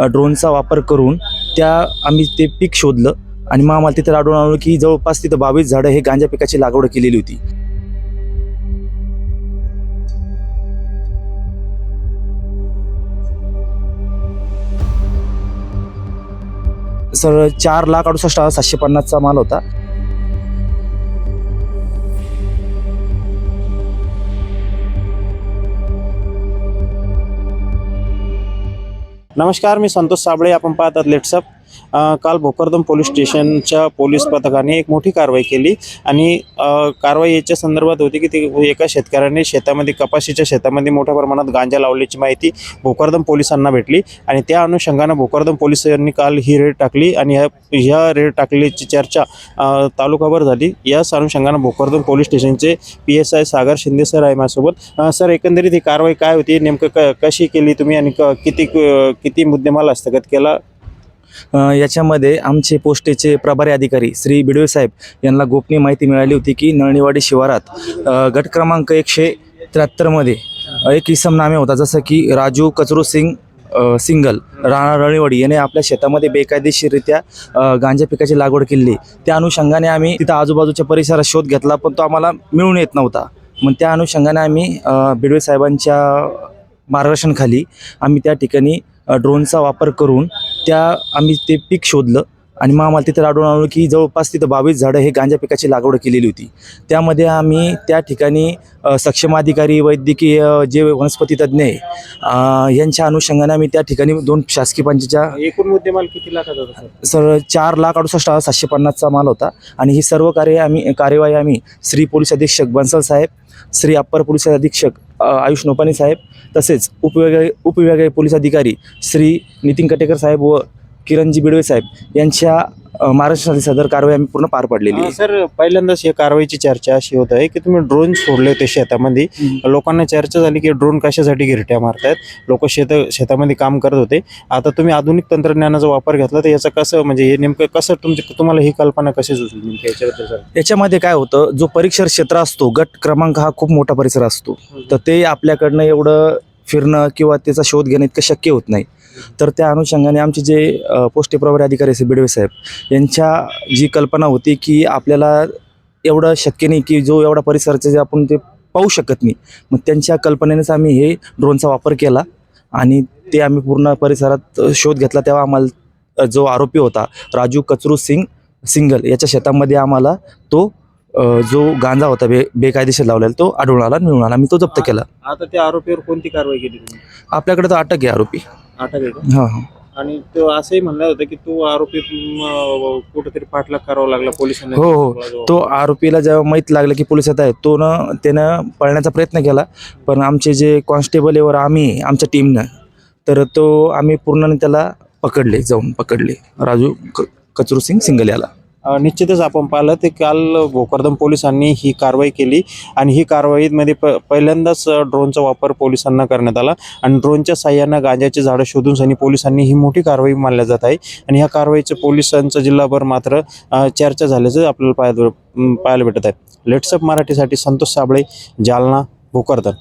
ड्रोनचा वापर करून त्या आम्ही ते पीक शोधलं आणि मग आम्हाला तिथे आढळून आलो की जवळपास तिथं बावीस झाडं हे गांजा पिकाची लागवड केलेली होती. सर चार लाख अडुसष्ट हजार सातशे पन्नासचा माल होता. नमस्कार मी संतोष साबळे आपण पाहतात लेट्सअप काल भोकरदम पोलीस स्टेशनच्या पोलीस पथकाने एक मोठी कारवाई केली आणि कारवाई याच्या संदर्भात होती की ते एका शेतकऱ्याने शेतामध्ये कपाशीच्या शेतामध्ये मोठ्या प्रमाणात गांजा लावल्याची माहिती भोकरदम पोलिसांना भेटली आणि त्या अनुषंगानं भोकरदम पोलिसांनी काल ही रेड टाकली आणि ह्या ह्या रेड टाकल्याची चर्चा तालुकाभर झाली. याच अनुषंगानं भोकरदम पोलीस स्टेशनचे P S I Sagar Shinde sir आहे माझ्यासोबत. सर एकंदरीत ही कारवाई काय होती? नेमकं क कशी केली तुम्ही आणि क किती किती मुद्देमाल हस्तगत केला? याच्यामध्ये आमचे पोस्टेचे प्रभारी अधिकारी श्री बिडवे साहेब यांना गोपनीय माहिती मिळाली होती की नळणीवाडी शिवारात गट क्रमांक एकशे त्र्याहत्तरमध्ये एक इसम नामे होता जसं की राजू कचरू सिंग सिंगल राणा रळीवाडी याने आपल्या शेतामध्ये बेकायदेशीररित्या गांजा पिकाची लागवड केली. त्या अनुषंगाने आम्ही तिथं आजूबाजूच्या परिसरात शोध घेतला पण तो आम्हाला मिळून येत नव्हता. मग त्या अनुषंगाने आम्ही बिडवे साहेबांच्या मार्गदर्शनखाली आम्ही त्या ठिकाणी ड्रोनचा वापर करून त्या आम्ही ते पीक शोधलं. आणि मग आम्हाला तिथे आढळून आलो की जवळपास तिथं बावीस झाडं हे गांजा पिकाची लागवड केलेली होती. त्यामध्ये आम्ही त्या ठिकाणी सक्षम अधिकारी वैद्यकीय जे वनस्पती तज्ज्ञ आहे यांच्या अनुषंगाने आम्ही त्या ठिकाणी दोन शासकीय पंचायतच्या एकूण मुद्देमाल किती लाखाचा होता सर? चार लाख अडुसष्ट हजार सातशे पन्नासचा माल होता. आणि ही सर्व कार्य आम्ही कार्यवाही आम्ही श्री पोलीस अधीक्षक बन्सल साहेब श्री अप्पर पोलीस अधीक्षक आयुष नोपानी साहेब तसेच उपविभागीय उपविभागीय पोलीस अधिकारी श्री नितीन कटेकर साहेब व किरणजी बिडवे साहेब यांच्या मार्गदर्शनाखाली सदर कारवाई आम्ही पूर्ण पार पाडलेली आहे. सर पहिल्यांदाच या कारवाईची चर्चा अशी होत आहे की तुम्ही ड्रोन सोडले होते शेतामध्ये. लोकांना चर्चा झाली की ड्रोन कशासाठी गिरट्या मारतायत. लोक शेत शेतामध्ये काम करत होते. आता तुम्ही आधुनिक तंत्रज्ञानाचा वापर घेतला तर याचं कसं म्हणजे हे नेमकं कसं तुमची तुम्हाला ही कल्पना कशी सुचली याच्याबद्दल सर? याच्यामध्ये काय होतं जो परीक्षर क्षेत्र असतो गट क्रमांक हा खूप मोठा परिसर असतो. तर ते आपल्याकडनं एवढं फिरणं किंवा त्याचा शोध घेणं इतकं शक्य होत नाही. तर त्या अनुषंगाने आमचे जे अ, प्रभारी अधिकारी असे बिडवे साहेब यांच्या जी कल्पना होती की आपल्याला एवढं शक्य नाही की जो एवढा परिसराचं जे आपण ते पाहू शकत नाही. मग त्यांच्या कल्पनेनेच आम्ही हे ड्रोनचा वापर केला आणि ते आम्ही पूर्ण परिसरात शोध घेतला. तेव्हा आम्हाला जो आरोपी होता राजू कचरू सिंग सिंगल याच्या शेतामध्ये आम्हाला तो जो गांजा होता बे बेकायदेशीर लावलेला तो आढळून आला मिळून आला मी तो जप्त केला. आता त्या आरोपीवर कोणती कारवाई केली तुम्ही? आपल्याकडे तो अटक आहे आरोपी. अटक आहे का? हां हां. आणि तो असंही म्हणलं होतं की तो आरोपी म, कुठेतरी पाठलाग करावा लागला पोलिसांना हो, हो. तो आरोपीला जेव्हा माहीत लागलं की पोलीस येत आहेत तो न त्यानं पळण्याचा प्रयत्न केला. पण आमचे जे कॉन्स्टेबल वर आम्ही आहे, आमच्या टीमनं तर तो आम्ही पूर्ण त्याला पकडले जाऊन पकडले. राजू क कचरू सिंग सिंगल याला निश्चितच आपण पाहिलं ते काल भोकरदम पोलिसांनी ही कारवाई केली आणि ही कारवाईमध्ये प पहिल्यांदाच ड्रोनचा वापर पोलिसांना करण्यात आला आणि ड्रोनच्या साह्यानं गांजाची झाडं शोधून सनी पोलिसांनी ही मोठी कारवाई मानल्या जात आहे आणि ह्या कारवाईचं पोलिसांचं जिल्हाभर मात्र चर्चा झाल्याचं आपल्याला पाहायला पाहायला भेटत आहे. लेट्सअप मराठीसाठी संतोष साबळे जालना भोकरदन.